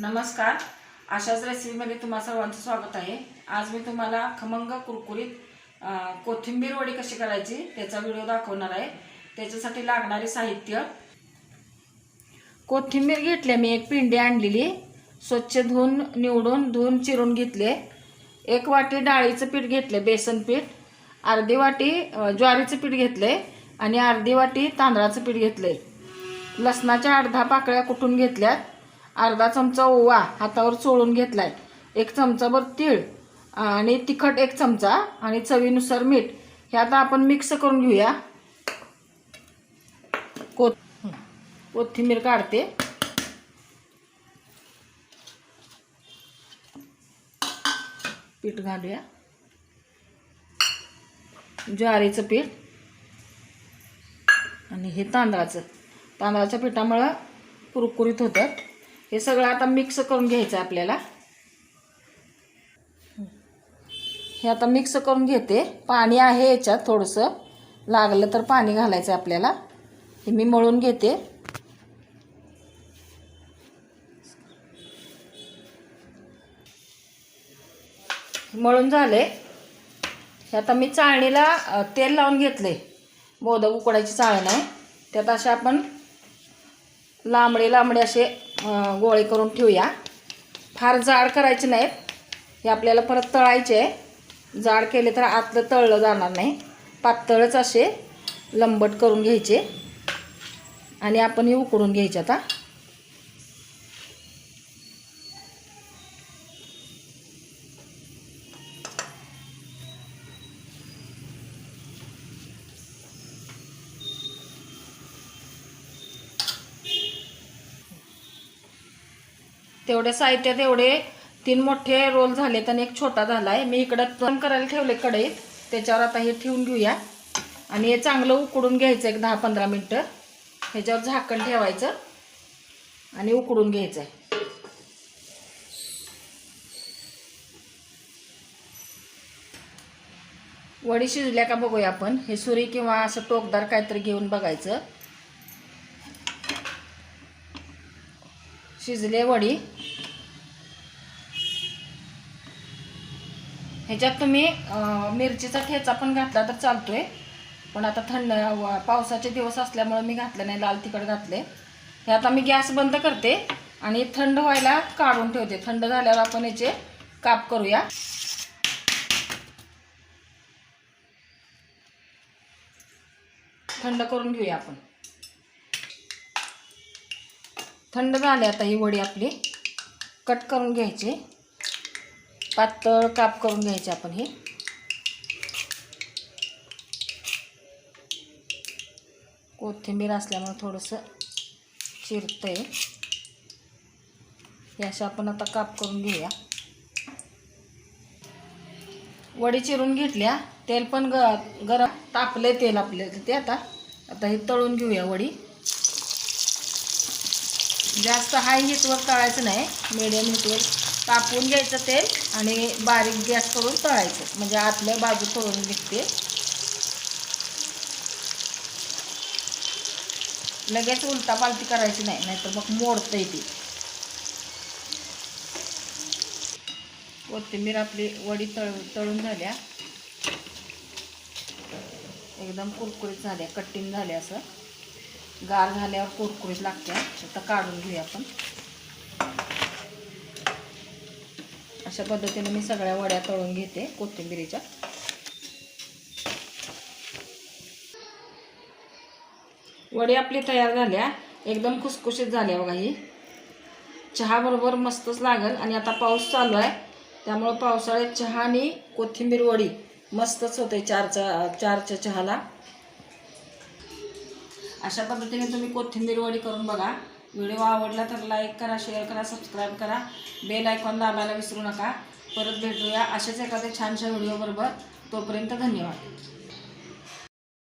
नमस्कार. अशाच रेसिपीमध्ये तुम्हा सर्वांचं स्वागत आहे. आज मी तुम्हाला खमंग कुरकुरीत कोथिंबीर वडी कशी करायची त्याचा व्हिडिओ दाखवणार आहे. त्याच्यासाठी लागणारे साहित्य. कोथिंबीर घेतली मी एक पिंडी आणलेली. स्वच्छ धुवून निवडून धुवून चिरून घेतले. एक वाटी डाळीचं पीठ घेतले बेसन पीठ. अर्धी वाटी ज्वारीचं पीठ घेतले आणि अर्धी वाटी तांदळाचं पीठ घेतले. लसणाच्या अर्धा पाकळ्या कुटून घेतल्यात? अर्धा चमचा ओवा हातावर चोळून घेतलाय. एक चमचाभर तीळ आणि तिखट एक चमचा आणि चवीनुसार मीठ. हे आता आपण मिक्स करून घेऊया. कोथ कोथिंबीर काढते. पीठ घालूया. ज्वारीचं पीठ. आणि हे तांदळाचं. तांदळाच्या पिठामुळं कुरकुरीत होतं हे सगळं आता मिक्स करून घ्यायचं आपल्याला. हे आता मिक्स करून घेते. पाणी आहे याच्यात थोडंसं. लागलं तर पाणी घालायचं आहे आपल्याला. हे मी मळून घेते. मळून झाले. हे आता मी चाळणीला तेल लावून घेतले मोदक उकडायची चाळण. आहे त्यात असे आपण लांबडे लांबडे असे गोळे करून ठेवूया. फार जाड करायचे नाहीत. हे आपल्याला परत तळायचे आहे. जाड केले तर आतलं तळलं जाणार नाही. पातळच असे लंबट करून घ्यायचे. आणि आपण हे उकडून घ्यायचे आता. तेवढे साहित्यात एवढे तीन मोठे रोल झालेत आणि एक छोटा झाला आहे मी इकडं गरम करायला ठेवले कढईत. त्याच्यावर आता हे ठेवून घेऊया. आणि हे चांगलं उकडून घ्यायचं एक दहा पंधरा मिनटं. ह्याच्यावर झाकण ठेवायचं आणि उकडून घ्यायचं आहे वडी शिजल्या का बघूया आपण. हे सुरी किंवा असं टोकदार काहीतरी घेऊन बघायचं. शिजले वडी. ह्याच्यात तुम्ही मिरचीचा ठेचा पण घातला तर चालतोय. पण आता थंड पावसाचे दिवस असल्यामुळे मी घातलं नाही लाल तिखट घातले हे आता मी गॅस बंद करते आणि थंड व्हायला काढून ठेवते. थंड झाल्यावर आपण याचे काप करूया. थंड करून घेऊया आपण. थंड झाले आता ही वडी आपली. कट करून घ्यायची. पातळ काप करून घ्यायचे आपण हे. कोथिंबीर असल्यामुळे थोडंसं चिरतंय. हे असं आपण आता काप करून घेऊया. वडी चिरून घेतल्या तेल पण ग गरम तापले तेल आपले ते आता. आता हे तळून घेऊया वडी. जास्त हाय हीटवर तळायचं नाही मिडियम हीटवर तापून घ्यायचं तेल आणि बारीक गॅस करून तळायचं. म्हणजे आतल्या बाजू करून निघते लगेच उलटा पालटी करायची नाही नाहीतर मग मोडतं ती. कोथिंबीर आपली वडी तळ तळून झाल्या. एकदम कुरकुरीत झाल्या कटिंग झाल्या असं. गार झाल्यावर कुरकुरीत लागते. आता काढून घेऊया आपण. अशा पद्धतीने मी सगळ्या वड्या तळून घेते कोथिंबिरीच्या. वडी आपली तयार झाल्या. एकदम खुसखुशीत झाल्या बघा ही. चहाबरोबर मस्तच लागल आणि आता पाऊस चालू आहे. त्यामुळं पावसाळ्यात चहा आणि कोथिंबीर वडी मस्तच होते चारच्या चारच्या चहाला. अशा पद्धतीने तुम्ही कोथिंबीर वडी करून बघा. व्हिडिओ आवडला तर लाईक करा शेअर करा सबस्क्राईब करा. बेल आयकॉन दाबायला विसरू नका. परत भेटूया अशाच एखाद्या छानशा व्हिडिओबरोबर. तोपर्यंत धन्यवाद.